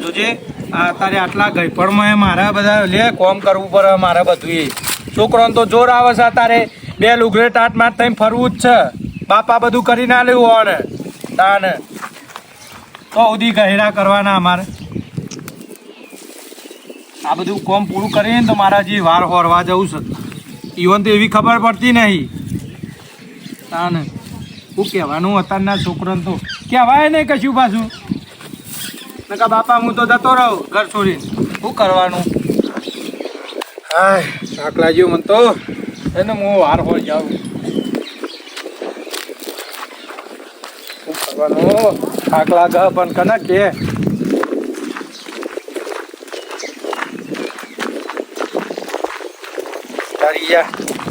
જોજે. તારે આટલા ગઈપણમાં મારા બધા, લે, કોમ કરવું પડે મારે બધું એ. છોકરોને તો જોર આવે છે તારે. બે લુગડે ટાટ માટ થઈને ફરવું જ છે. બાપા બધું કરી ના લેવું હોને તાને. તો સુધી ગહેરા કરવાના અમારે. આ બધું કોમ પૂરું કરીને તો મારા જે વાર હોરવા જવું છે. ઈવન તો એવી ખબર પડતી નહીં. તાને. શું કહેવાનું અત્યારના છોકરાને તો. કહેવાય નહીં કશું પાછું. નકા બાપા હું તો જતો રહું ઘર છોડીને. શું કરવાનું? હાય થાક લાગ્યો મને તો. એને હું વાર હોય જાઉં. શું કરવાનું? થાક લાગે પણ કને કે?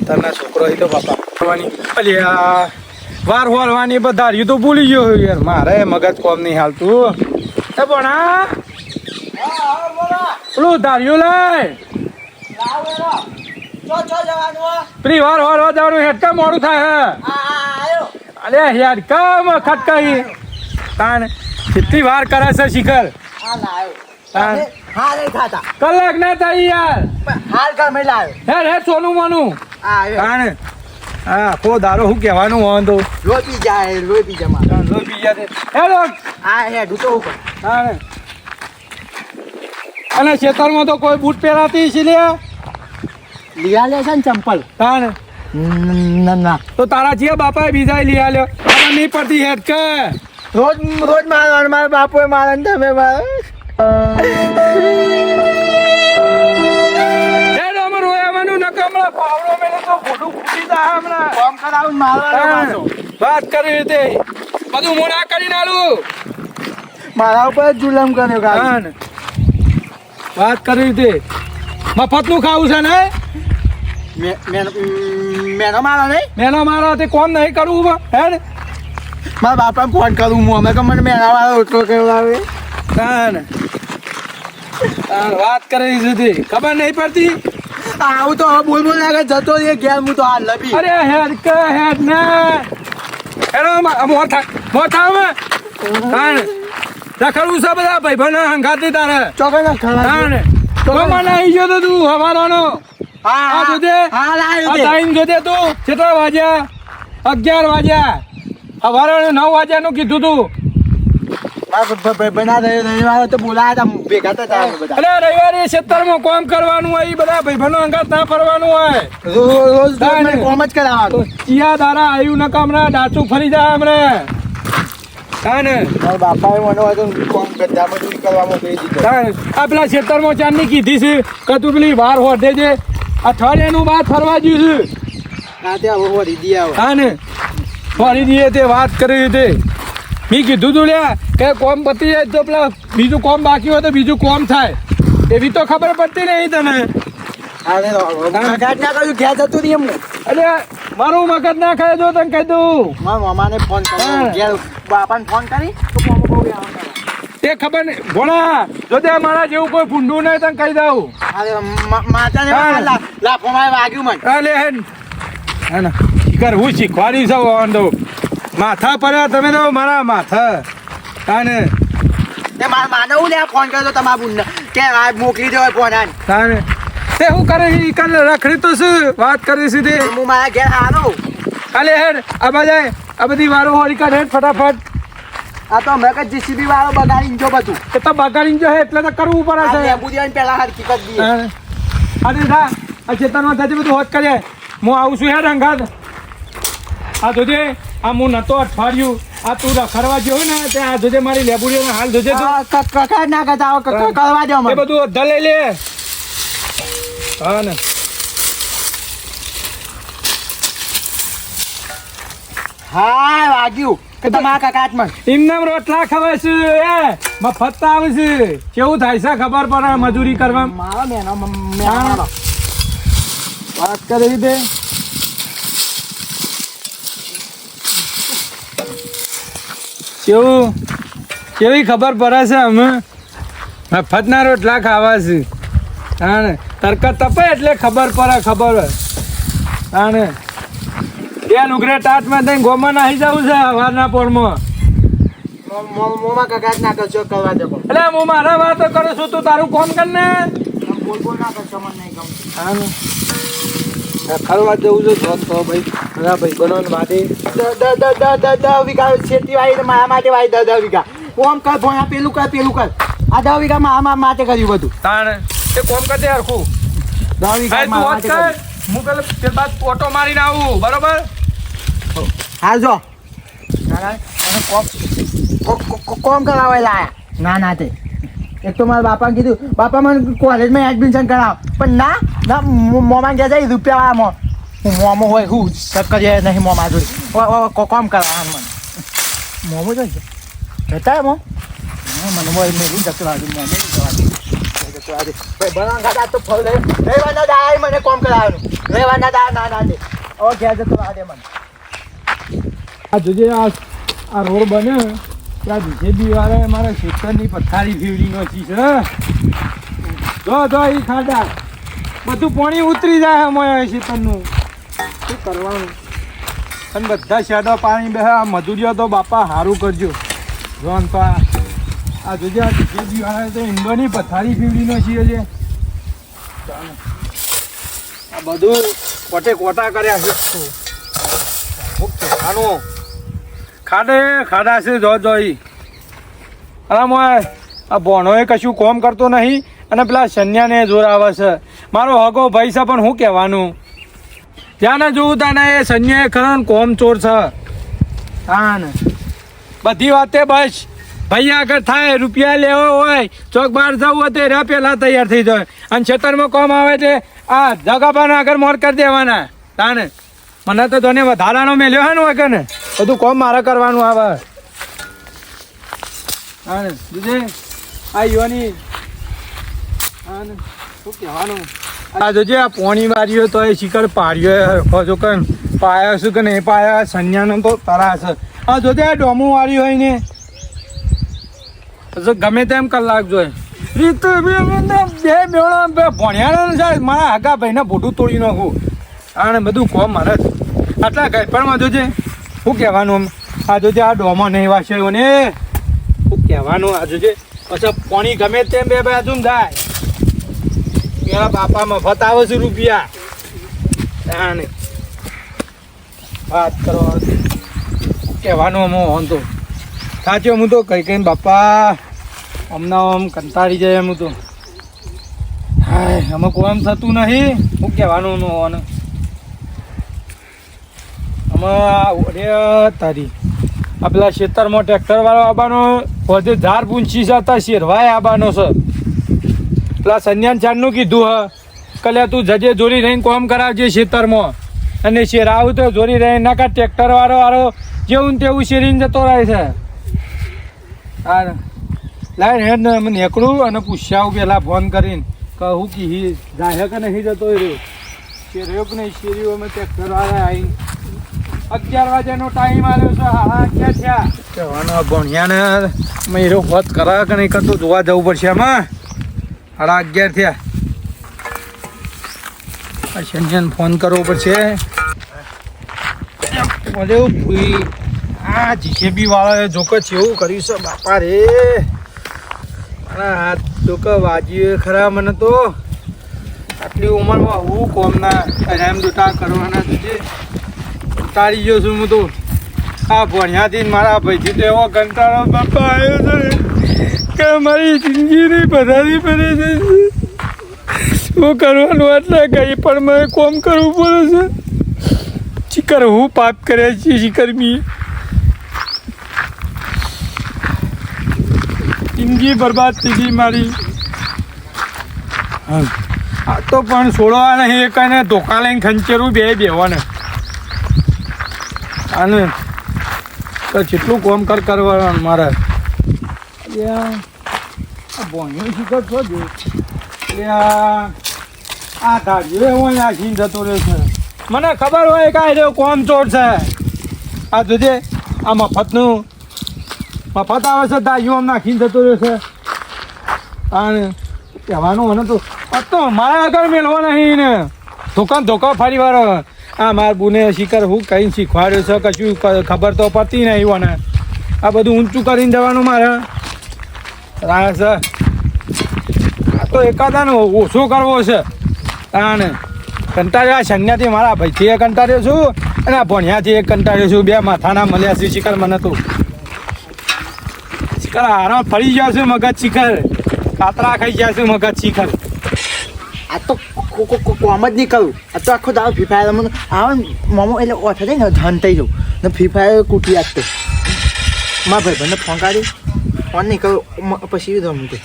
તારના છોકરો હતો તો બાપા. કરવાની વાર હોલવાની બધા તો ભૂલી ગયો યાર. મારે મગજ કોમ નહીં હાલતું. એ ભણા પેલું ધાર્યું લાય પેલી વાર હોલ જવાનું હેડકા મોડું થાય હે. અરે હેડકા ખટકાઈ. તાણ કેટલી વાર કરે છે શિખર? કલાક ના થાય યાર. ડેર હે સોનું મોનું. તાણ હા કો દારો શું કહેવાનું હોવાનું તો તાન લો તે હેડો તાન અને ખેતરમાં તો કોઈ બૂટ પહેરાતી છે લે ચંપલ. તાન ના તો તારા જે બાપાએ બીજા લઈ લ્યો. અને નહીં પડતી હેડ કે. રોજ રોજ મારો મારા બાપુએ મારે ને તમે મારે. વાત કરવી હતી બધું મોડા કરી નાલું મારા ઉપર જુલમ કર્યો કારણ વાત કરી રીતે મફતનું ખાવું છે ને? મેનો મારો નહીં? મેનો મારો તે કોમ નહીં કરવું હે ને? મારા બાપાને ફોન કરું હું અમે મને મેના વાળો રોટલો તાન તાન વાત કરી સુધી ખબર નહીં પડતી? આવું તો હવે બોલ બોલ લાગે જતો રહે ગેમ હું તો હાલ લબી અરે હેડ કે હેડ ને. એનો મોર થા મોર થાવ મે તાન રખડવું છે બધા ભાઈ ભણ હંગાતી તારે. ચોકન ખરા તાન તો મને આવી ગયો તો તું હવારાનો આ હા આ. ટાઈમ જોજે તું. કેટલા વાગ્યા? અગિયાર વાગ્યા. હવારાને નવ વાગ્યાનું કીધું તું. રવિવારે રવિવારે ખેતરમાં કામ કરવાનું હોય બધા ભાઈબંધો અંગાત ના ફરવાનું હોય. રોજ કોમ જ કરાવવાનું. ચિયા દારા આવ્યું નકા હમણાં ડાચું ફરી જાય હમણાં. તાને મારા બાપાએ મને કોમ કરતા મજૂરી દીધો. તાને આ પેલા ખેતરમાં ચાંદની કીધી છે કે તું પેલી વાર હોટે છે અઠવાડિયાનું બાદ ફરવા જ્યું છે. રાતે હવે વળી દી આવે. તાને ફરી દઈએ તે વાત કરી તે. મેં કીધું તું લ્યા કે કોમ પતી જાય તો પેલા બીજું કોમ બાકી હોય તો બીજું કોમ થાય. એવી તો ખબર પડતી નહીં તને. અરે હું મારું મગજ ના ખાય જો તને કહી દઉં. મારા મામાને ફોન હા. કર્યો બાપાને ફોન કરી તો કોમ બહુ તે ખબર નહીં. ભોળા જો તે મારા જેવું કોઈ ભૂંડું નહીં તને કહી દઉં. અરે માતાને લાફો લા- વાગ્યું મને. અલે હેન. ના શિકાર હું શીખવાડી છું વાંધો માથા પડ્યા તમે તો મારા માથા. હા તે મારા માનવું હું લે ફોન કર્યો તો તમારા ભૂંડ કે આ મોકલી દેવાય ફોન આને. હા ને તે હું કરે છે? કાલે રખડી તો શું વાત કરી સીધી? હું મારા ઘેર હારો. અલે હેડ આ બધા આ બધી વારો હોળી કાઢે ફટાફટ. આ તો મેં કે જીસીબી વાળો બગાડીને જો બધું. એ તો બગાડી જો હે એટલે તો કરવું પડે છે. લેબુ દેવાને પહેલા હરકી કરી દઈએ અરે જા આ ચેતનમાં થતી બધું હોત કરીએ હું આવું છું હેડ અંગાત આ જોજે આ હું નતો અઠવાડિયું. આ તું રખડવા જેવું ને તે આ જોજે મારી લેબુડીઓનો હાલ જોજે તું. કકા ના કકડ કરવા દો એ બધું દલે લઈ લે. હા ને. હા વાગ્યું. કે તમારા કકાત મને એમનામ રોટલા ખવાય છે એ. મફત આવે છે. કેવું થાય છે ખબર પડે મજૂરી કરવા? મારો મેનો મ- મેનો. વાત કરી દે કેવું? કેવી ખબર પડે છે અમે? મફતના રોટલા ખાવા છે. હા ને તરકા તપે એટલે ખબર પડે ખબર હોય. બે લુગરે ટાટમાં થઈને ગોમાં નાહી જવું છે હવારના પોરમાં મો- મો- મોમાં કાકા ના કરશો કરવા દે એટલે હું મારા વાતો કરું છું તું તારું કોમ કર ને. બોલ બોલ ના કરશો મને નહીં ગમતું. ખરવા જવું છે જોન તો ભાઈ. બધા ભાઈ બનો માટે દ- દ- દ- દ- દ- દ છેતી ને મારા માટે વાઈ દ- દ વીઘા. કોમ કર ભોયા પેલું કર પેલું કર. આ દ મારા મા- માટે કર્યું બધું. તાણ. એ કોમ કરજે હરખું. દ મારા હોત માટે કર. હું પેલા બાદ ઓટો મારીને આવું બરોબર? હા જો. કોમ કરાવવા લાયા ના ના, તે. એક તો મારા બાપાને કીધું, બાપા, મને કોલેજમાં એડમિશન કરાવ. પણ ના ના મોમાં ગયા જાય રૂપિયાવાળામાં. હું મોમો હોય, હું ચક્કર નહીં મોમાં જોઈ. કોમ કરાવવાનું મને. મોમો જોઈ જતા મો. મને મોય મેલું જતું રાજુ મોમો જવા દે મને કોમ કરાવવાનું. રહેવાના દા ના ના દે. ઓ ઘેર જતો દે મને. આ જોજે આ આ રોડ બને ત્યાં બીજેપી વાળાએ મારા ખેતરની પથારી ફેવડી નોચી છે. જો જો એ ખાડા. બધું પાણી ઉતરી જાય અમારે ખેતરનું. શું કરવાનું? અને બધા શેડો પાણી બે આ મજૂરીઓ તો બાપા સારું કરજો. જોન તો આ જોજે આ બીજેપી વાળાએ તો ઈંડોની પથારી ફેવડી નોચી છે આ બધું કોટે કોટા કર્યા છે. આનું ખાડે ખાડા છે જો જોઈ અરે મોય આ ભોણોએ કશું કોમ કરતો નહીં અને પેલા સન્યાને જોર આવે છે. મારો હગો ભાઈ છે પણ શું કહેવાનું? ત્યાં ને જોવું તાને એ સન્યાએ ખરો કોમ ચોર છે. હા ને બધી વાતે બસ. ભાઈ આગળ થાય રૂપિયા લેવો હોય ચોક બહાર જવું હોય તો રહ્યા પહેલા તૈયાર થઈ જાય. અને ખેતરમાં કોમ આવે છે આ જગાબાના આગળ મોર કરી દેવાના. તાને. મને તો તને વધારાનો મેલ્યો હે ને વગર ને. બધું કોમ મારે કરવાનું આવે બીજે? આ શું કહેવાનું? આ જોજે આ પોણી માર્યો તો એ શિખર પાડ્યો હો કન. પાયા શું કે નહીં પાયા સંન્યાનો તો તરાશ આ જોજે આ ડોમું વાળ્યું હોય ને. પછી ગમે તેમ કલાક જોઈ રીત બે ભણ્યા સાહેબ મારા આગા ભાઈને ભૂટું તોડી નાખું. આને બધું કોમ મારે. આટલા કઈ પણ માં જોજે શું કહેવાનું આ જોજે આ ડોમાં નહીં વાસ્યો ને શું કહેવાનું આ જોજે? પછી પાણી ગમે તેમ બે બાજુ થાય પેલા બાપા મફત આવે છે રૂપિયા. તાને વાત કરો કહેવાનું અમો હોન તો? સાચો હું તો કઈ કઈ બાપા હમણાં આમ કંટાળી જાય એમ તો. હાય અમે કોઈ થતું નહીં. શું કહેવાનું નું અમે તારી આ પેલા ટ્રેક્ટર વાળો આવવાનો વધે ધાર છે હતા શેરવાય આવવાનો છે. પેલા સંજ્ઞાન ચાંદનું કીધું હ કલે તું જજે જોરી રહીને કોમ કરાવજે ખેતરમાં અને શેર આવું તો જોરી રહીને, નાકા ટ્રેક્ટર વાળો વાળો, જેવું ને તેવું શેરીને જતો રહે છે. હા લાઈન હેડ ને મને નીકળું અને પૂછ્યા પેલા ફોન કરીને. કહું કે હી જાહેર કે નહીં જતો રહ્યો? શેર્યો કે નહીં? શેર્યો અમે ટ્રેક્ટર વાળા આવી અગિયાર વાગ્યાનો ટાઈમ આવ્યો છે. હા અગિયાર થયા? કહેવાનો ભણ્યાને મેરો એરો કરા કે નહીં કરતો? જોવા જવું પડશે આમાં. સાડા અગિયાર થયા. સંજયને ફોન કરવો પડશે. ભૂઈ, આ જીસીબી વાળાએ જોકે એવું કર્યું છે? બાપા રે. મારા હાથ જોકે વાજ્યું ખરા મને તો. આટલી ઉંમરમાં હું કોમના રેમ દુટા કરવાના છે? તારી ગયો છું હું તો. આ ભણ્યાથી મારા ભાઈથી તો એવો કંટાળો બાપા આવ્યો છે કે મારી જિંદગીની પધારી પડે છે. શું કરવાનું એટલે ગઈ પણ મને કોમ કરવું પડે છે. શિખર, હું પાપ કર્યા છે શિખર મી જિંદગી બરબાદ થઈ ગઈ મારી. આ તો પણ છોડવા નહીં એક ધોકા લઈને ખંચેરું બે બેવાને અને જેટલું કોમ કર કરવાનું મારે. ભોંયો શિખર છો? જો એટલે આ ગાડીઓ એવો નાખીને જતો રહ્યો છે. મને ખબર હોય કે આ કોમ ચોર છે. આ જોજે આ મફતનું મફત આવે છે દાઈઓ આમ નાખીને જતો રહ્યો છે. અને કહેવાનું મને તો તો મારા આગળ મેળવો નહીં ને. ધોકા ધોકા ફરી વાર આ માર બુને શિકાર હું કઈ શીખવાડ્યો છે, કશું ખબર તો પડતી નહીં મને. આ બધું ઊંચું કરીને જવાનું મારે. રાહ સર, આ તો એકાદાને ઓછો કરવો છે. તાને કંટાળ્યો, આ સંજ્ઞાથી મારા ભાઈથી એ કંટાળ્યો છું અને આ ભણ્યાથી એક કંટાળ્યો છું. બે માથાના મળ્યા છે, શિકાર મને તું. શિકાર આરામ ફરી ગયા છે મગજ શિખર. કાતરા ખાઈ ગયા છે મગજ શિખર. આ તો કોમ જ નહીં આ તો આખો દાવ ફ્રી ફાયર મને આવે મમો એટલે ઓછા થાય ને, ધન થઈ ને ફ્રી ફાયર કૂટી આપતો ભાઈ બંને ફોન કાઢી ફોન નહીં કરું પછી રમું તે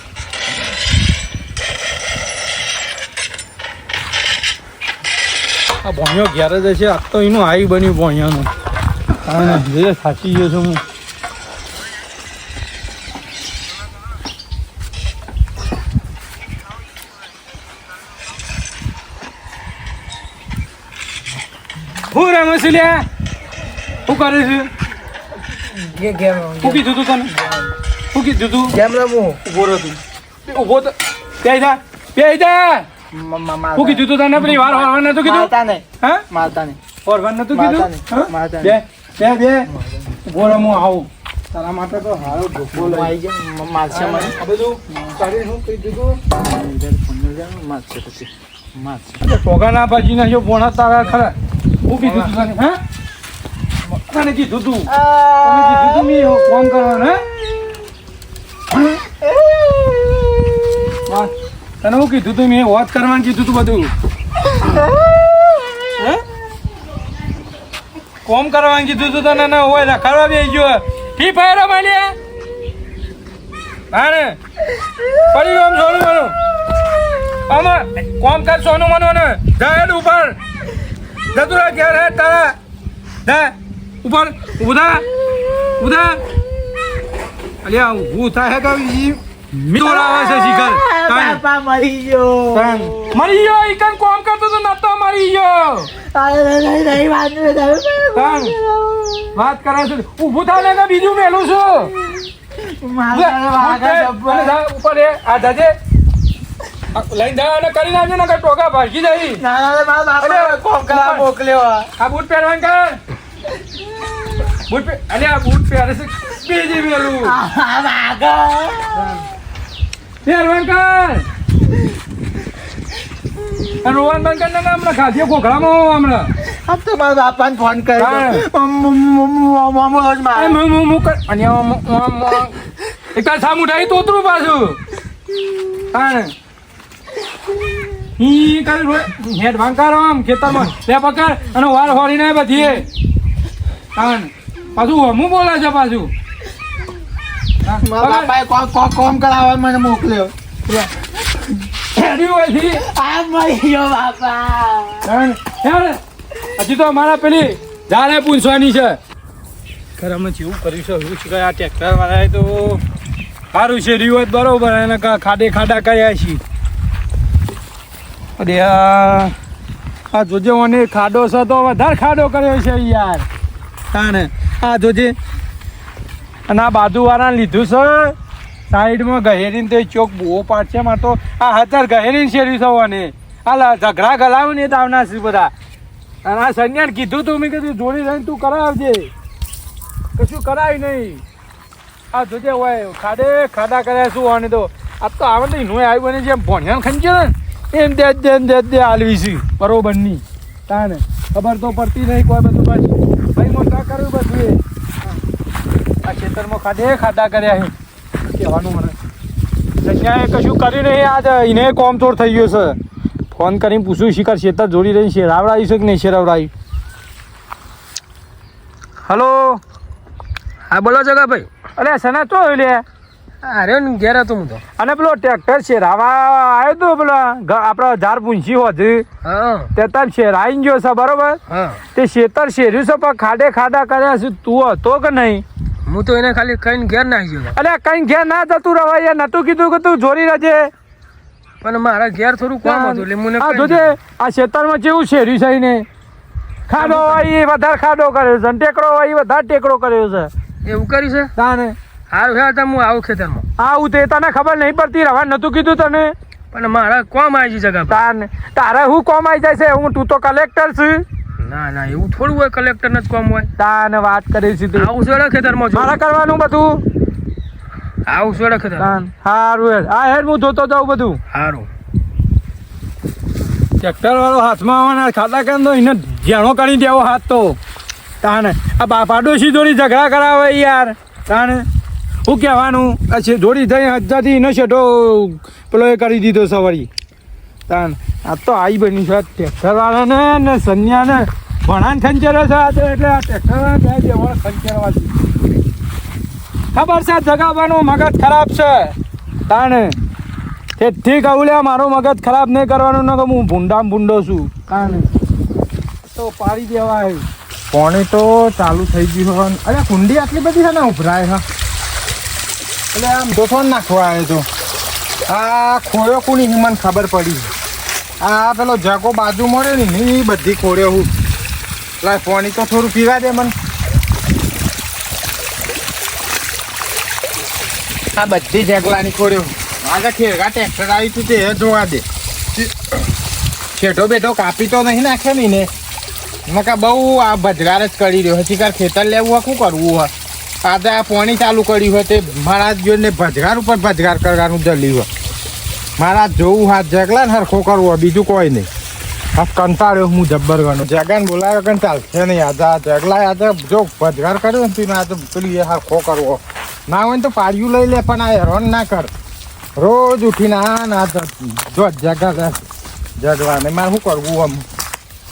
આ ભણ્યો ઘેર જ હશે. તો એનું હાઈ બન્યું ભણ્યાનું સાચી ગયો છું હું. છે લે? શું કરે છે? ગેમ શું દીધું તને? શું કીધું ગેમ રમું ઊભો રહ્યો તું. ઊભો તો બે જા. બે જા. ફૂકી દીધું તને પેલી વાર વાર નતું કીધું? મારતા નહીં. હા? મારતા નહીં. ફોરવન નતું મારતા કીધું? મારતા બે બે બે. ઊભો રહો, આવું. તારા માટે તો હારો હું લઈ આવી જાય મારશે મને? આ બધું તારી શું કહી દીધું મારશે પછી. મારશે. અરે ટોગાના ભાજી ના જો ભોણા તારા ખરા. હું કીધું તું તને હા તને કીધું તું તમે કીધું તું મેં ફોન કરવાનો હે. તને હું કીધું તું મેં વાત કરવાનું કીધું તું બધું હે કોમ કરવાનું કીધું તું તને ના હોય રખાડવા બે ગયો ફી ફાયર માલી હા ને પડી ગયો સોનું મનું આમાં કોમ કર સોનું મનું ને જા ઉપર જતું રહે ઘેર તારા. દે ઉપર ઉધા ઉધા અલ્યા ઊભું થાય કે ઈ મિત્ર આવે છે શિખર. બાપા મરી ગયો. મરી ગયો ઈ કન કોમ કરતો તો નતો મરી ગયો. વાત કરે છે. ઊભું થાય ને કે બીજું મેલું છું. ઉપર આ આ લઈને જા અને કરી નાખજે ને ટોકા ભાગી જાય. કોમ કરા મોકલ્યો. આ બૂટ પહેરવાનું કર. બૂટ અલે આ બૂટ પહેરે છે. બીજી મેલું. પહેરવાનું કર. રોહન બંધ કર ને હમણાં ખાધીએ ખોખરામાં હમણાં. આ તો મારા બાપાને ફોન. કર્યો મારે. આમ આમ આમ એક સામું ઉઠાવી તોતરું પાછું. હા. ઈ કાલ હેડ વાંકારો આમ ખેતરમાં. લે પકડ અને વાર હોરીને બધી હા પાછું હમું બોલે છે પાછું. મારા બાપાએ કોમ કોમ કોમ કરાવવા મને મોકલ્યો. હેડ્યું હોયથી. આ મરી ગયો બાપા. હા, હેડ. હજી તો અમારા પેલી ઝાડે પૂછવાની છે. ખરે અમે જેવું કર્યું છે એવું છે આ ટ્રેક્ટર વાળાએ તો સારું છે રિવાજ બરોબર એને કા- ખાડે ખાડા કર્યા છે. અરે આ આ જોજે મને ખાડો છે તો વધારે ખાડો કર્યો છે યાર. હા ને આ જોજે. અને આ બાજુવાળાને લીધું છે. સાઈડમાં ગહેરીને તો ચોક બહુ પાડ છે માં તો આ હજાર ગહેરીને શેરી થવાને આ લા- ઝઘડા ગલાવ ને દાવના છે બધા. અને આ સંજ્ઞાને કીધું તું, મેં કીધું જોડી રહીને તું કરાવજે. કશું કરાય નહીં. આ જોજે હોય ખાડે ખાડા કર્યા શું અને તો. આ તો આવે તો એનું આવ્યું બને જેમ ભણ્યા ખંચે ને. એમ દે એમ દે દે હાલવી છે. બરોબરની તાને ખબર તો પડતી નહીં કોઈ બધું પાછું. ભાઈ, મોટા કર્યું બધું એ. આ ખેતરમાં ખાધે, ખાધા કર્યા છે કહેવાનું મને. અહીંયા કશું કર્યું નહીં. આજ એને કોમતોડ થઈ ગયો છે. ફોન કરીને પૂછ્યું, શિખર શેતર જોડી રહી છે રાવડાવી છે કે નહીં શેરાવડાવી હલો? હા, બોલો જગાભાઈ. અરે સના તો લે. અરે ઘેર હતો હું તો. અને પેલો ટ્રેક્ટર શેરાવા આવ્યો તો પેલો આપણો ઝાર પૂંછી હોત તે તાર શેરાઈ ગયો છે બરોબર? તે શેતર શેર્યું છે પણ ખાડે ખાડા કર્યા છે તું હતો કે નહીં? હું તો એને ખાલી કઈ ઘેર નાખી ગયો. અરે કઈ ઘેર ના જતું રવાય નતું કીધું કે તું જોરી રહેજે. પણ મારા ઘેર થોડું કામ હતું એટલે મને આ જોજે આ શેતરમાં કેવું શેર્યું છે ને ખાડો હોય એ વધારે ખાડો કર્યો છે ટેકડો હોય એ વધારે ટેકડો કર્યો છે. એવું કર્યું છે? તાને હેર હું આવું ખેતરમાં. આવું તે તને ખબર નહીં પડતી રવા નતું કીધું તને? પણ મારા કોમ આવી છે જગા તારને તારે હું કોમ આવી જાય છે? હું તું તો કલેક્ટર છું. ના ના એવું થોડું હોય કલેક્ટર જ કોમ હોય. તાને વાત કરી સીધી આવું છોડે ખેતરમાં મારે કરવાનું બધું? આવું છોડે ખેતર હારું હેડ. આ હેડ હું જોતો જાઉં બધું. સારું ટ્રેક્ટર વાળો હાથમાં આવવાના ખાતા તો એને ઝેણો કરી દેવો હાથ તો. તાને આ બાપાડો જોડી ઝઘડા કરાવે યાર. તાને શું કહેવાનું, આ છે જોડી થઈ હજારથી એનો શેઠો પેલો એ કરી દીધો સવારી. તાન, આ તો આઈ બની છે ટ્રેક્ટર વાળાને ને સંન્યાને ભણાને ખંચેરો છે આ એટલે આ ટ્રેક્ટર વાળા બે દેવાળ ખંચેરવાથી ખબર છે, જગાવવાનું મગજ ખરાબ છે. તાણે ઠીક લે મારો મગજ ખરાબ નહીં કરવાનું, ન કે હું ભૂંડામ ભૂંડો છું. કાને તો પાડી દેવાય. પાણી તો ચાલુ થઈ ગયું અરે કુંડી આટલી બધી છે ને, ઉભરાય, હા? એટલે આમ દોથોન નાખવા આવ્યો તો. આ ખોયો કોની મને ખબર પડી? આ પેલો જગો બાજુ મળે ને એ બધી ખોડ્યો હું. એટલે પાણી તો થોડું પીવા દે મને. આ બધી જગલાની ખોડ્યો આજે ખેરગા ટ્રેક્ટર આવી તું તે જોવા દે. છેટો બેઠો કાપી તો નહીં નાખે ને નકા બહુ આ ભજગાર જ કરી રહ્યો હજી કાર ખેતર લેવું હોય, શું કરવું હોય? આજે આ પાણી ચાલુ કર્યું હોય તે મારા જોઈને ભજગાર ઉપર ભજગાર કરવાનું જલ્યું હોય. મારા જોવું હાથ જગલા ને હરખો કરવો બીજું કોઈ નહીં. હા કંટાળ્યો હું જબ્બર ગણો. જગાને બોલાવ્યો કે ચાલશે નહીં આજે આ જગલા આજે જો. ભજગાર કર્યો ને તીને આજે પેલી એ હરખો કરવો ના હોય ને તો પાડ્યું લઈ લે, પણ આ હેરાન ના કર. રોજ ઉઠીને આ ના જો જગા જગલા ને મારે શું કરવું આમ?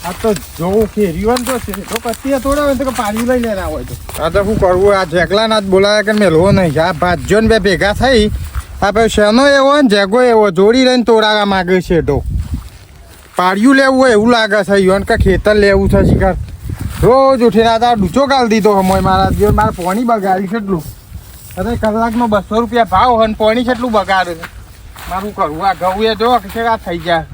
આ તો જોવું કે હોય તો છે. તો કત્તી થોડા હોય તો પાણી લઈ લેના હોય તો. આ તો શું કરવું? આ જેકલા ના જ બોલાવે કે મેલવો નહીં. આ ભાજ્યો ને બે ભેગા થઈ. આ ભાઈ શેનો એવો ને જેગો એવો જોડી રહીને તોડાવા માગે છે તો. પાડ્યું લેવું હોય એવું લાગે છે. યોન કે ખેતર લેવું છે શિકાર. રોજ ઉઠીને આ ડૂચો કાલ દીધો હમોય મારા જીવન મારે પોણી બગાડી કેટલું અરે કલાકનો બસો રૂપિયા ભાવ હોય ને પોણી કેટલું બગાડે છે. મારું કરવું આ ઘઉં એ જો કે આ થઈ જાય.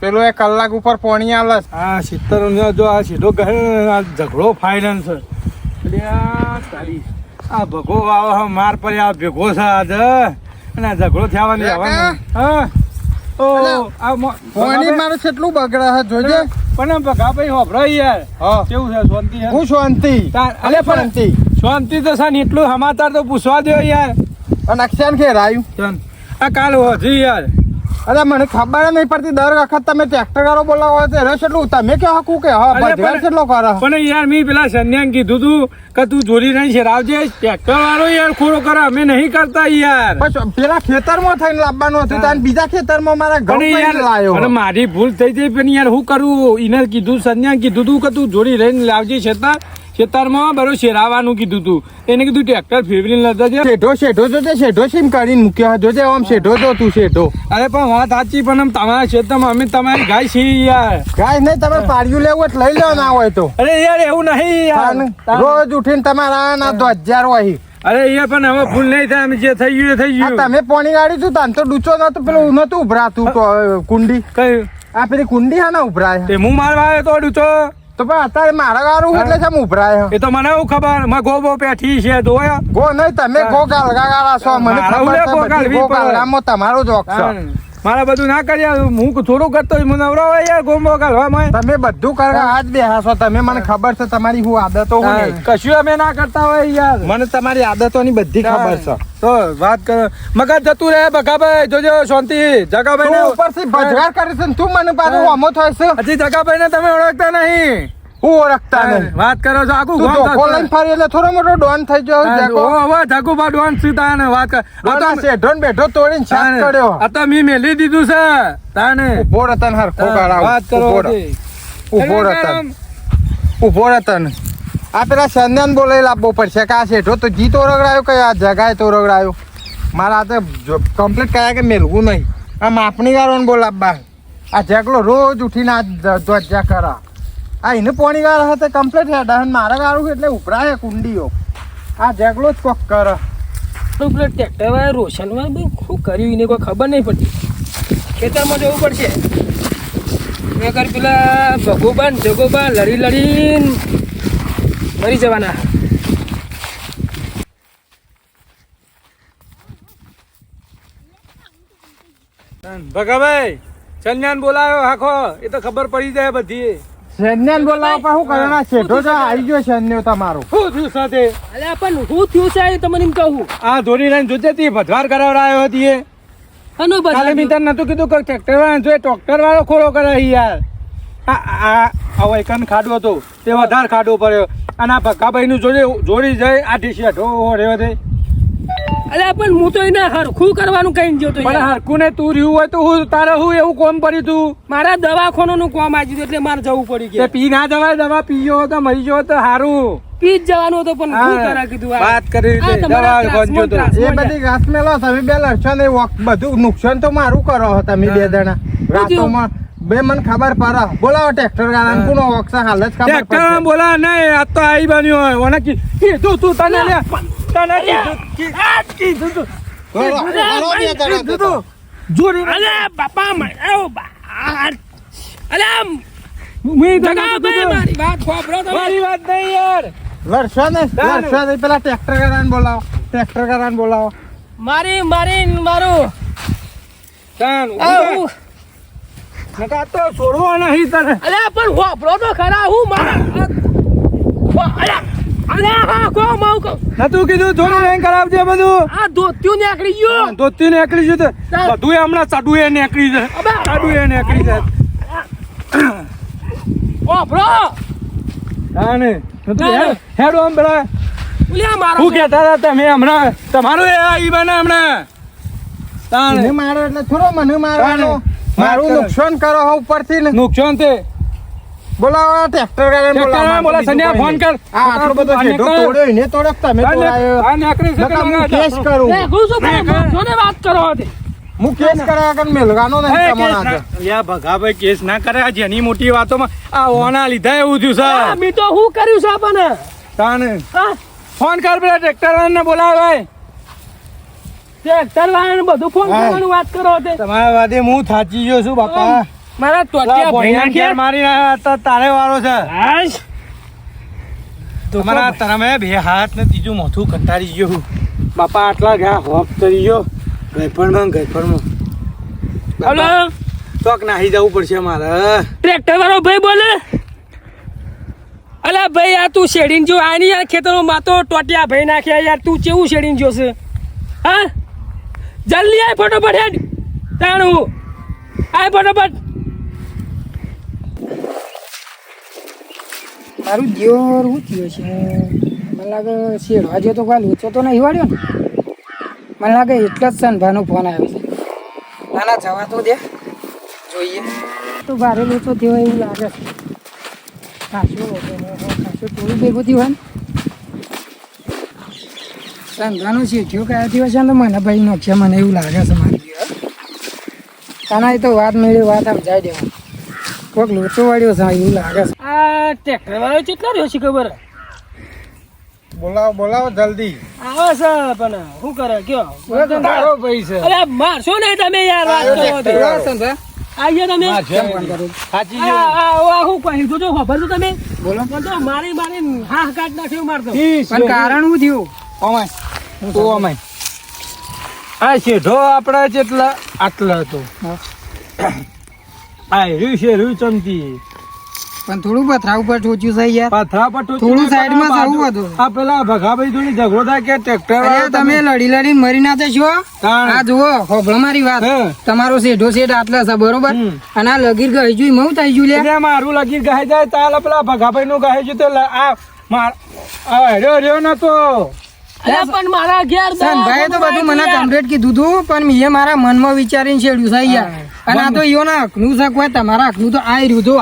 પેલો એ કલાક ઉપર પોણી આલે હા આ સિત્તેર જો આ સીધો કહે આ ઝઘડો ફાઇનાન્સ એટલે આ ભગો આવો માર પર આ ભેગો છે આજે. અને આ ઝઘડો થવાની હા. ઓ આ પોણી મારે કેટલું બગડે છે જોજે પણ ભગાભાઈ હોભળો યાર. હા. કેવું છે શાંતિ છે? હું શાંતિ. અલે શાંતિ. શાંતિ તો સન એટલું સમાચાર તો પૂછવા દો યાર. અને અક્ષાન ખેર આવ્યું આ કાલ હોજી યાર. અરે મને ખબર નહીં પડતી. દર વખત તમે ટ્રેક્ટર વાળો બોલાવો તો કેટલું તમે કે હકું કે? હા કેટલો કરો. પણ યાર મેં પેલા સન્યાન કીધું તું કે તું જોડી નહીં શેરાવજે ટ્રેક્ટર વાળો યાર ખોરો કરે અમે નહીં કરતા યાર. બસ પેલા ખેતરમાં થઈને લાવવાનું હતું તાન બીજા ખેતરમાં મારા ઘઉં યાર લાયો. અને મારી ભૂલ થઈ ગઈ પણ યાર હું કરું? એને કીધું સન્યાન કીધું તું કે તું જોડી રહીને લાવજે ખેતર ખેતરમાં બરો શેરાવાનું કીધું તું. એને કીધું ટ્રેક્ટર ફેવરીને લેતા છે શેઠો શેઠો જોજે શેઠો સીમ કાઢીને મૂક્યો જોજે આમ શેઠો તો તું શેઠો. અરે પણ વાત સાચી પણ આમ તમારા ખેતરમાં અમે તમારી ગાય છીએ યાર. ગાય નહીં તમે પાડ્યું લેવું એટલે લઈ લો ના હોય તો. અરે યાર એવું નહીં યાર. રોજ ઉઠીને તમારા ના તો હજાર હોય. અરે એ પણ હવે ભૂલ નહીં થાય અમે જે થઈ ગયું એ થઈ ગયું. તમે પોણી ગાડી છું તાન તો ડૂચો નતો પેલું નતું ઉભરાતું તો કુંડી. કયું? આ પેલી કુંડી હા ને ઉભરાય. તે હું મારવા આવ્યો તો અડું તો પણ અત્યારે મારા ગારું એટલે છે ઉભરાય એ તો મને એવું ખબર? માં ગોબો પેઠી છે તો યા. ગો નહીં તમે ગો ગાલગા ગાળા છો મને ખબર છે ગો ગો. ગાળગામાં તમારો જ હક છે. મારે બધું ના કર્યા હું થોડું કરતો મને નવરો હોય યાર ગોમો કાઢવામાં તમે બધું કરવા આજ બેહા છો તમે મને ખબર છે તમારી હું આદતો હું કશું અમે ના કરતા હોય યાર. મને તમારી આદતોની બધી ખબર છે. તો વાત કર. મગજ જતું રહે બગાભાઈ જોજો શાંતિ. જગાભાઈ તું ઉપરથી ભજગાર કરે છે તું મને પાછું અમો થાય છે. હજી જગાભાઈ ને તમે ઓળખતા નહીં. ઓળખતા નહીં. વાત કરો છો આખું ગામ ધોકો લઈને ફરી એટલે થોડો મોટો ડોન થઈ ગયો હા, જેકો. ઓ, હવે જગુબા ડોન સીતા ને વાત કર. આ છે ઢોન બેઠો તોડીને શાક કર્યો. આ તો મેં મેલી દીધું છે તાને ઊભો રતન હરખો આવ. વાત કરો ઊભો રતન ઊભો રતન આ પેલા સંદન બોલાવી લાવવો પડશે કે આ શેઠો તો જી તો રગડાયો કે આ જગાએ તો રગડાયો મારા તો કમ્પ્લીટ કર્યા કે મેલવું નહીં. આ માપણી ગાળોને બોલાવવા. આ જેકલો રોજ ઉઠીને આ ધ્વજા કરા. આ એને પોણી ગાળ હશે કમ્પ્લીટ હેડ અને મારા ગાળું એટલે ઉભરાય કુંડીઓ. આ જગલો જ કોક કરે. પેલા ટ્રેક્ટર વાળા રોશન વાળા બહુ શું કર્યું? એને કોઈ ખબર નહીં પડતી. ખેતરમાં જવું પડશે. મેં પેલા ભગોબાન જગોબા લડી લડીને મરી જવાના. ભગાભાઈ ચન્યાન બોલાયો આખો. એ તો ખબર પડી જાય બધી. સૈન્યને બોલાવવા શું કરવાના? શેઠો તો આવી ગયો સૈન્ય તમારો. શું થયું સાથે? અલ્યા પણ શું થયું છે એ તમને એમ કહું. આ ધોરી લઈને જોજે તી ભજવાર કરાવડાયો હતી એ. અનો કાલે મિત્ર નતું કીધું કે ટ્રેક્ટર વાળા જોઈએ ટ્રેક્ટર વાળો ખોરો કરે યાર. આ આ આ એકન ખાડો હતો. તે વધારે ખાડો પડ્યો. અને આ ભક્કાભાઈ નું જોડે જોડી જાય આ ઢીસી ઢો રેવા દે. અલ્યા પણ હું તો એને હરખું કરવાનું કઈ ગયો તો પણ હરખું ને તું રહ્યું હોય તો હું તારે હું એવું કોમ કર્યું તું? મારા દવાખાનું કોમ આવી ગયું એટલે મારે જવું પડી ગયું. પી ના દવા દવા પીયો તો મરી ગયો તો સારું પી જ જવાનું હતો પણ શું હા, કરા કીધું વાત કરી રીતે દવા ગંજો તો. એ બધી ઘાસ મેલો તમે બે લડશો ને વોક- બધું નુકસાન તો મારું કરો છો તમે બે જણા. રાતોમાં બે મને ખબર પડે. બોલાવો ટ્રેક્ટર ગાળા કોનો ઓક્સા હાલ જ ખબર ટ્રેક્ટર બોલા નહીં આ તો આવી બન્યો હોય. ઓને કી- કીધું તું તને લે. તને કીધું કી- તું. કીધું જોડી બાપા મ- આવ બા- આ- અલ્યા મેં તને જગા મારી વાત ખોભરો તમે. મારી વાત નહીં યાર. ને ને પેલા ટ્રેક્ટર ગાળાને બોલાવો ટ્રેક્ટર ગાળાને બોલાવો. મારી મારી મારું. તાન નકા તો છોડવો નહીં તને. પણ ખોભરો તો ખરા હું મારા અલ્યા. અલ્યા હા કો માઉ કો નતું કીધું થોડું રેન કરાવજે બધું. આ ધોત્યું નીકળી ગયો. ધોતી નીકળી છે. તો બધું હમણાં ચાડું એ નીકળી અબે. ચાડું એ નીકળી છે. ખોભરો હા ને. નતું. હે- હેડો આમ પેલા ઉલ્યા કહેતા હતા તમે હમણાં? તમારું એ આવી બને હમણાં. તાણ. મારો એટલે થોડો મને મારવાનો. મારું નુકસાન કરો હો ઉપરથી ને. નુકસાન તે. બોલાવો ટ્રેક્ટર ગાળાને બોલાવો બોલા, બીજું ફોન કર. આ આટલો બધો આ તોડ્યો એને તોડ્યો કે તમે આ ને- તોડાયો. આ નીકળી છે કે નકર હું ના કેસ ના? કરું? એ હું શું જોને વાત કરો હતી હું કેસ કર્યા વગર મેલવાનો નહીં તમારા યા ભગાભાઈ કેસ ના કરે આ જેની મોટી વાતોમાં આ ઓના લીધા એવું થયું આ છે તો હું કર્યું છે આપણને તાને ફોન કર પેલા ટ્રેક્ટર વાળાને બોલાવ ભાઈ. ટ્રેક્ટર વાળાને બધું ફોન કરવાનું વાત કરો તમારા વાદે હું થાચી ગયો છું બાપા. મારા ટોટિયા ભાઈ નાખ્યા? મારી હતા, તારે વારો છે. હાશ. તમારા તમે બે હાથ ને ત્રીજું મોથું કંટાળી ગયો. બાપા આટલા ગયા હોપ કરી ગયો. ગઈફળમાં ગઈફળમાં. હલો? ચોક નાહી જવું પડશે મારે. ટ્રેક્ટર વાળો ભાઈ બોલે? અલા ભાઈ આ તું શેડીને જો આ નહીં યાર ખેતરમાં માં તો ટોટિયા ભાઈ નાખ્યા યાર. તું કેવું શેડીને જોશે હા? જલ્દી આય ફટોફટ હેડ. તાણું. આય ફટોફટ. મારું દિયોર હું થયું છે. મને લાગે શેડવા જો તો કોઈ લોચો તો નહીં, વાળ્યો ને. મને લાગે એટલે જ સનભાનો ફોન આવ્યો છે. ના ના જવા તો દે. જોઈએ. તો ભારે લોચો થયો એવું લાગે છે. ખાસો ખાસું થોડું ભેગું થયું હોય ને. સનભાનો શેઠિયો કયા થયો છે ને મને ભાઈ નોખ્યા, મને એવું લાગે છે મારી તાના એ તો વાત મેળવી, વાત સમજાવી દેવા કોઈક લોચો વાળ્યો છે એવું લાગે છે. આ ટ્રેક્ટર વાળો કેટલા રહ્યો છે ખબર? બોલાવો બોલાવો જલ્દી. આવો છે પણ શું કરે કયો? તારો ભાઈ છે. અરે મારશો ને તમે યાર વાત કરો છો. આઈએ તમે. આ ગયો. આ હું કહી દઉં તો ખબર તો તમે? બોલો. પણ તો મારી મારી હા કાટ નાખ્યો મારતો. પણ કારણ શું થયું? અમાય તું અમાય આ શેઢો આપણા જેટલા આટલા હતો. આ રહ્યું છે રહ્યું ચમચી પણ થોડું પથરા ઉપર ટોચ્યું છે યાર. પાથરા પર ટોચી થોડું સાઈડમાં જવું હતું. આ પેલા ભગાભાઈ જોડે ઝઘડો થાય કે ટ્રેક્ટર અરે તમે લડી લડી મરી ના જશો. આ જુઓ હોભળો મારી વાત. તમારો શેઠો શેઠ આટલા છે બરોબર? અને આ લગીર ગઈ જુ મઉ થઈ જુ એટલે મારું લગીર ગાય જાય તાલ પેલા ભગાભાઈ નું ગાય છે તો આ માર રહ્યો રહ્યો નતો અરે પણ મારા ઘેર ભાઈ તો બધું મને કમ્પ્લીટ કીધું તું પણ મેં મારા મનમાં વિચારીને છેડ્યું છે યાર અને આ તો યોના હકનું છે કોઈ તમારા હકનું તો આ રહ્યું તો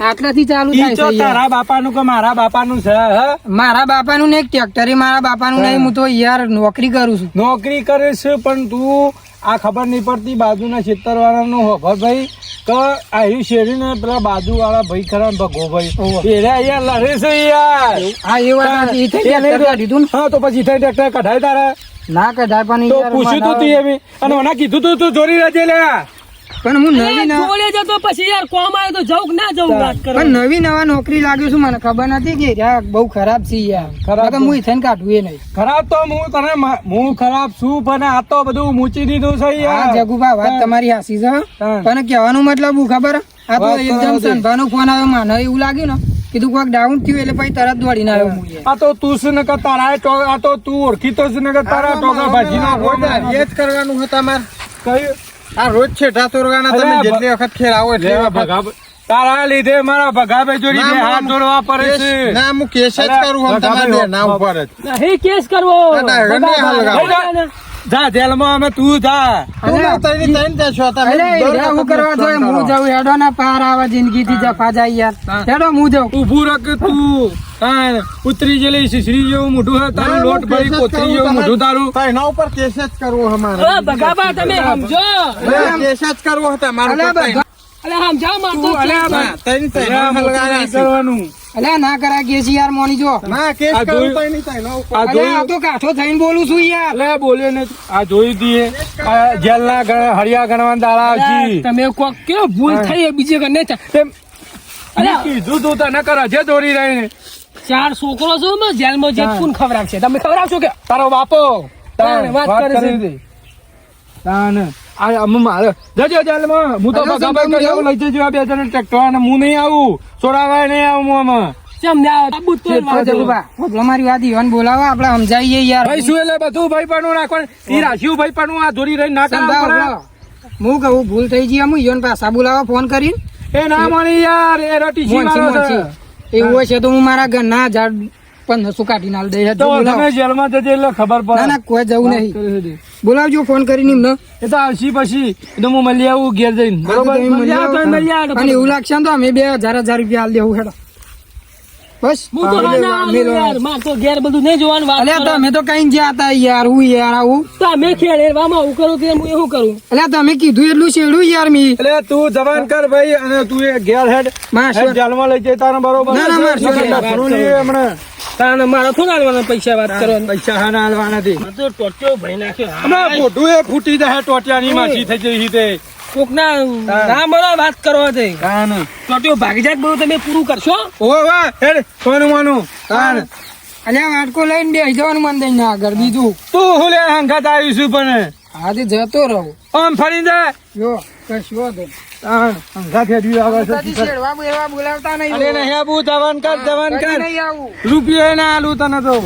આટલાથી ચાલુ થાય છે તારા બાપાનું કે મારા બાપાનું છે હે? મારા બાપાનું ને એક મારા બાપાનું નહીં હું તો યાર નોકરી કરું છું. નોકરી કરે છે પણ તું આ ખબર નહીં પડતી બાજુના ખેતર વાળાનું ખબર ભાઈ તો આ શેરી ને પેલા બાજુ વાળા ભાઈ ખરા ભગો ભાઈ. એને અહીંયા લડે છે યાર. હા એ વાત સાચી. ઈ થઈ એ નહીં ટ્રેક્ટર લીધું ને. હા તો પછી થઈ ટ્રેક્ટર કઢાય તારે. ના કઢાય પણ પૂછ્યું તું તું એમ અને મને કીધું તું તું જોરી રહેજે લે પણ હું નવી નવા જતો પછી યાર કોમ આવે તો જવું ના જવું વાત કરો પણ નવી નવા નોકરી લાગ્યું છું મને ખબર નથી કે યાર બહુ ખરાબ છે યાર. ખરાબ તો હું થઈને કાઢું એ નહીં. ખરાબ તો હું તને હું ખરાબ છું પણ આ તો બધું મૂચી દીધું છે હા યાર જગુભા વાત તમારી હાસી છે પણ કહેવાનું મતલબ હું ખબર? આ તો એકદમ સંભાનો ફોન આવ્યો મને એવું લાગ્યું ને કીધું કોઈક ડાઉન થયું એટલે પછી તરત દોડીને આવ્યો હું. આ તો તું શું ને કે તારા આ તો તું ઓળખી તો શું નકર તારા ટોકા ભાજી ના એ જ કરવાનું છે તમારે. કયું? આ રોજ છે ઠાતુરગાના તમે જેટલી વખત ખેલ આવો એટલે ભગા તારા લીધે મારા ભગાભાઈ જોડી બે હાથ જોડવા પડે છે. ના હું કેસ જ કરું તમારે ના ઉપર જ નહીં કેસ કરવો? જા જેલમાં અમે તું જા. તું ના તઈને તઈને ત્યાં છો તમે. અલે દર યાર, હું કરવા જોઈએ હું જાઉં હેડો ના પાર આવે જિંદગી થી જફા જાય યાર. હેડો હું જાઉં. ઉભું રખ તું. ઉતરી જેલી શીશડી જેવું મોઢું હે તારું લોટ ભરી કોથરી જેવું મોઢું તારું. એના ઉપર કેસ જ કરવો અમારે અરે તમે સમજો. કેસ જ કરવો હતો અલે સમજાવ અલે. કરવાનું? અલે ના કરા કેસ યાર મોની જો. ના કેસ કરું તો નહીં થાય ઉપર. આ આ તો કાઠો થઈને બોલું છું યાર. લે બોલ્યો ને આ જોઈ દીએ. જેલ ના ગણ- હળિયા ગણવાના દાડા આવજી તમે કોક કે ભૂલ થઈ બીજે કને ચા- તેમ અલે મેં કીધું તું તને કર દોરી રહી ને ચાર છોકરો છો ને જેલમાં જે હા. કોણ ખવડાવશે. તમે ખવડાવશો કે? તારો બાપો. તાન વાત કરે તાન આ અમ મારે. જજો જેલમાં હું તો લઈ જજો બે જણ ટ્રેક્ટર અને હું નહીં આવું. છોડાવાય નહીં આવું હું આમાં. ને ના ભૂલ થઈ ગઈ હું પાછા બોલાવો ફોન કરીને. એ ના મળી યાર એ રટી એવું હોય છે તો હું મારા ઘરના ઝાડ પંદરસો કાઢી નાલ દે તો તમે જેલમાં જજે એટલે ખબર પડે. ના કોઈ જવું નહીં. બોલાવજો ફોન કરીને એમને. એ તો આવશી પછી. તો હું મળી આવું ઘેર જઈને. બરોબર. અને એવું લાગશે તો અમે બે હજાર હજાર રૂપિયા હાલ દેવું હેડો. બસ. હું તો ના ઘેર બધું નહીં જોવાનું વાત. તમે તો કઈ જ્યાં હતા યાર હું યાર આવું. તો અમે ખેડેવામાં આવું કરું કે હું એવું કરું? અલ્યા તમે કીધું એટલું છેડું યાર મી. એટલે તું જવાન કર ભાઈ અને તું એ ઘેર હેડ. જેલમાં લઈ જઈ તારા બરોબર? ના, ના, માર શું નકર વાત લફરું કરો. નહીં હમણાં તાને મારા થોડા આલવાના પૈસા વાત કરવાની? પૈસા હા ના હાલવાના તો ટોટિયો ભરી નાખ્યો. હમણાં મોઢું એ ફૂટી જાય ટોટિયાની માછી થઈ જઈ તે કોક ના ના મળે વાત કરવા તે કાન ટોટિયો ભાગી જાય બધું તમે પૂરું કરશો? ઓ વાહ હેડ કોનું માનું. કાન અલ્યા વાટકો લઈને બે જવાનું મન દઈને આગળ બીજું. તું હું લે હંગાત આવીશું પણ. આજે જતો રહું. આમ ફરી જાય જો. કશું વાંધો રૂપિયા ના આલુ તને તો.